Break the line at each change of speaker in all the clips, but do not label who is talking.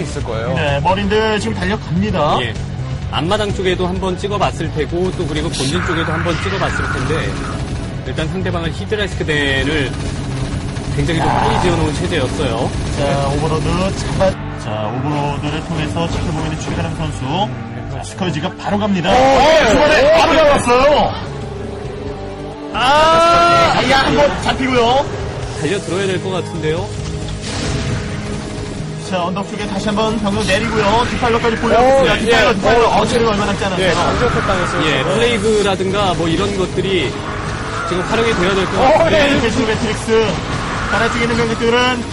있을 거예요.
네, 머린들 지금 달려갑니다.
예. 앞마당 쪽에도 한번 찍어봤을 테고 또 그리고 본진 쪽에도 한번 찍어봤을 텐데 일단 상대방은 히드라스크대를 굉장히 좀 빨리 지어놓은 체제였어요.
자, 오버로드 잡아. 자, 오버로드를 통해서 지켜보고 있는 최가람 선수. 스커지가 바로 갑니다. 어, 중간에 바로 잡았어요. 아, 야, 한번 잡히고요.
달려 들어야 될 것 같은데요.
자, 언덕 쪽에 다시 한번 병력 내리고요. 뒷팔로까지 보려고
어, 예,
뒷팔로.
어,
어, 체력이 얼마 남지 않았어요.
예, 장전포 당했어요.
예, 플레이그라든가 뭐 이런 것들이 지금 활용이 돼야 될것
네,
같은데
배수 매트릭스. 하나 쪽에 있는 병력들은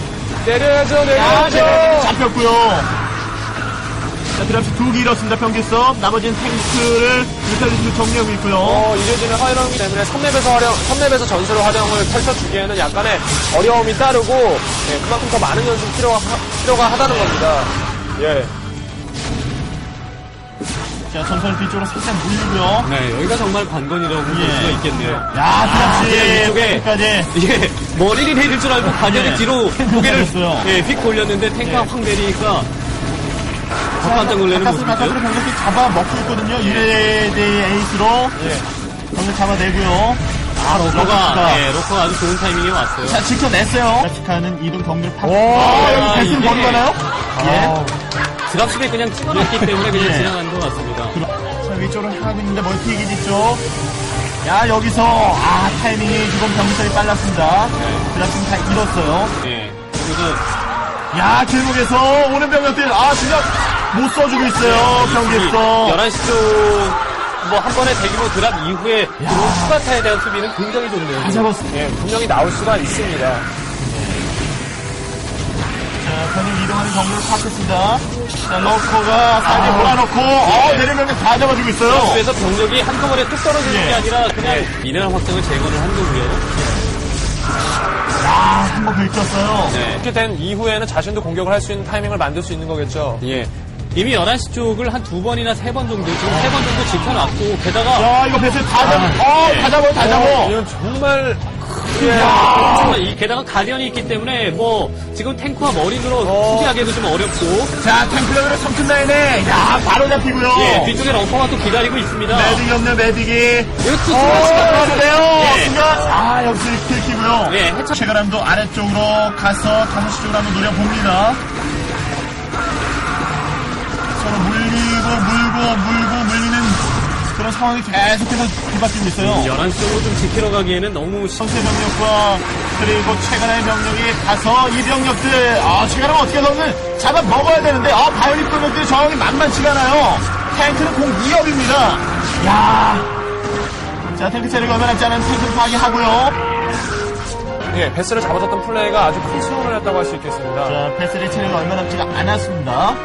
내려야죠,
아,
내려야죠.
네, 잡혔고요. 자, 드랍시 두개 잃었습니다, 병기석. 나머지는 탱크를 유탈리스로 정리하고 있고요.
어, 이재진의 활용이기 때문에 3렙에서 활용, 3렙에서 전술을 활용을 펼쳐주기에는 약간의 어려움이 따르고, 예, 그만큼 더 많은 연습 필요가, 하- 필요가 하다는 겁니다. 예.
자, 전선 뒤쪽으로 살짝 물리고요.
네, 여기가 정말 관건이라고 볼
예.
수가 있겠네요.
야, 드랍시.
그냥 이쪽에
여기까지.
예, 머리를 내릴 줄 알고 관절이
네.
뒤로 고개를. 예, 휙 돌렸는데 탱크가
네.
확 내리니까 더 깜짝 놀라는
바깥으로 바깥으로
모습이죠.
병력이 잡아 먹고 있거든요. 이레데이 에이스로.
예.
병력 잡아내고요. 아,
러커가, 예, 러커가 아주 좋은 타이밍에 왔어요.
자, 지켜냈어요. 라치카는 이동 경로를 파.
오,
아, 여기
야,
배승 버리 가나요? 예.
드랍십에 그냥 찍어놨기 때문에 그냥
예.
지나간 것 같습니다.
자, 위쪽으로 하고 있는데 멀티기지 쪽. 야, 여기서, 아, 타이밍이 지금 병력이 빨랐습니다.
네.
드랍신 다 잃었어요.
예. 그리고
야, 길목에서 오는 병력들, 아, 진짜 못 써주고 있어요. 경기에서.
11시 쪽, 뭐, 한 번의 대규모 드랍 이후에 들어온 추가타에 대한 수비는 굉장히 좋네요.
다 잡았습니다.
예, 분명히 나올 수가 있습니다.
자, 병력 이동하는 경로를 파악했습니다. 자, 러커가 사이드에 몰아넣고, 어, 내린 병력 다 잡아주고 있어요.
그래서 병력이 한꺼번에 뚝 떨어지는
예.
게 아니라 그냥 미네랄 확장을 제거를 한 거고요.
야, 한번 긁혔어요.
네.
이렇게 된 이후에는 자신도 공격을 할 수 있는 타이밍을 만들 수 있는 거겠죠.
예. 이미 11시 쪽을 한 두 번이나 세 번 정도, 지금 세 번 정도 지켜놨고, 게다가,
야, 이거 배스 다 잡아, 어, 다 잡아, 다 잡아.
이건 정말
정말 이, 게다가 가디언이 있기 때문에, 뭐, 지금 탱크와 머리으로 수비하기도 좀 어렵고,
자, 탱크력으로 성큰 라인에, 야, 바로 잡히고요.
예, 뒤쪽에 러커가 또 기다리고 있습니다.
매딕이 없네, 매딕이.
이것도
어,
순간
들어가는데요.
예.
순간, 아, 여기서 들키고요.
예, 해처-
최가람도 아래쪽으로 가서 다섯 시 쪽으로 한번 노려봅니다. 상황이 계속해서 뒤바뀌고 있어요.
11시 쪽으로 좀 지키러 가기에는 너무 시...
선수의 병력과 그리고 최근의 병력이 가서 이 병력들 아 최근은 어떻게 해서든 잡아 먹어야 되는데 아 바이오닉 병력들이 저항이 만만치가 않아요. 탱크는 공 2업입니다. 야 자 탱크 체력이 얼마 남지 않은 탱크 파괴하고요.
예, 베스를 잡아줬던 플레이가 아주 큰 수용을 했다고 할 수 있겠습니다.
자 패스의 체력이 얼마 남지가 않았습니다.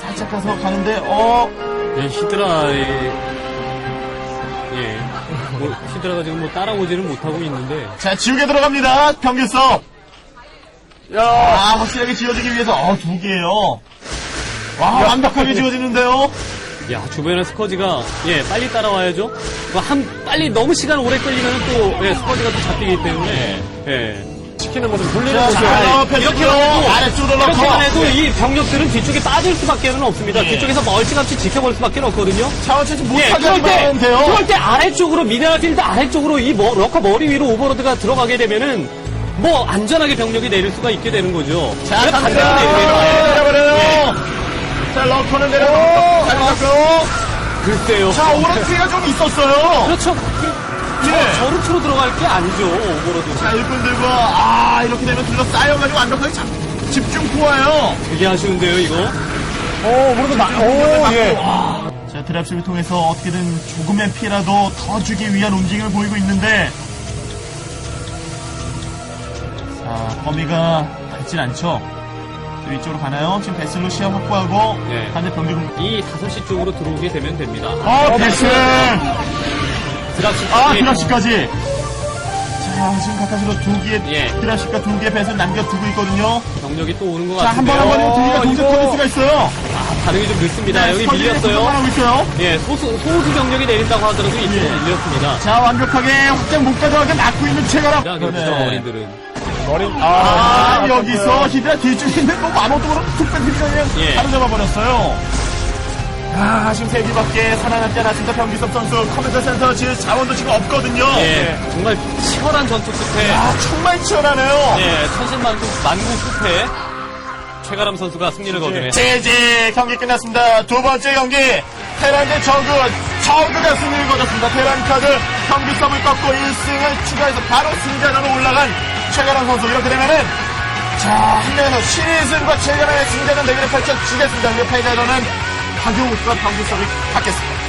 살짝 가서 가는데 어
예, 히드라의, 예. 뭐, 히드라가 지금 뭐 따라오지는 못하고 있는데,
자, 지우개 들어갑니다. 경기석.
야,
아, 확실하게 지어지기 위해서, 어, 두 개요. 와, 완벽하게 지어지는데요?
야, 주변에 스커지가, 예, 빨리 따라와야죠. 뭐 한, 빨리 너무 시간 오래 끌리면 또, 예, 스커지가 또 잡히기 때문에, 예.
시키는 모습, 돌리는
자,
모습.
자, 어, 패스
이렇게만 해도,
아래쪽으로
이렇게만
넣고.
해도 이 병력들은 뒤쪽에 빠질 수밖에 는 없습니다.
예.
뒤쪽에서 멀찌감치 지켜볼 수밖에 없거든요.
차원체지
예,
못하게
그럴 때,
하면 돼요.
그럴 때 아래쪽으로, 미네랄 필드 아래쪽으로 이 머, 러커 머리 위로 오버로드가 들어가게 되면은, 뭐, 안전하게 병력이 내릴 수가 있게 되는 거죠.
자,
내리면
내려버려요. 자, 러커는 잡고.
글쎄요.
자, 오른쪽이가 좀 있었어요.
그렇죠. 그, 저,
예.
저루트로 들어갈 게 아니죠, 오버로드.
자, 일꾼들과, 아, 이렇게 되면 둘러싸여가지고 완벽하게 잡, 집중 포화요.
되게 아쉬운데요, 이거?
오, 무릎을 막, 오, 예.
자, 드랍십을 통해서 어떻게든 조금의 피라도 더 주기 위한 움직임을 보이고 있는데, 자, 범위가 닿진 않죠. 자, 위쪽으로 가나요? 지금 베슬로 시야 확보하고,
네.
반대 병력은,
이 5시 쪽으로 들어오게 되면 됩니다.
어, 베슬!
드랍십
아,
쪽에
드랍십까지! 자, 지금 가까스로 두 개의,
예.
드랍십과 두 개의 배슬 남겨두고 있거든요.
병력이 또 오는 것
자, 한 번
같은데요.
한 번에 두 개가
어,
동작
이거-
터질 수가 있어요.
아, 반응이 좀 늦습니다. 여기 밀렸어요.
하고 있어요.
예, 소수, 소수 병력이 내린다고 하더라도 이쪽은
예.
밀렸습니다.
자, 완벽하게 확장 못 가져가게 막고 있는 최가람.
자, 그렇죠, 어린들은.
머리,
아, 여기서 히드라 뒤쪽에 있는 뭐 아무것도 모르는 툭뺀 히드라 그냥
예.
바로 잡아버렸어요. 아, 지금 세 개밖에 살아남지 않았습니다. 변기섭 선수 컴퓨터 센터 지금 자원도 지금 없거든요.
예, 정말 치열한 전투 끝에
아, 정말 치열하네요.
예, 천신만고 만구 끝에 최가람 선수가 승리를 거두네요.
제제 경기 끝났습니다. 두 번째 경기 테란 대 저그 저그가 승리를 거뒀습니다. 테란 카드 경기 서을 꺾고 1승을 추가해서 바로 승자전으로 올라간 최가람 선수 이렇게 되면은 자 한명에서 신인승과 최가람의 승자전 대결을 펼쳐지겠습니다. 이 패자전은 박용욱과 서이 받겠습니다.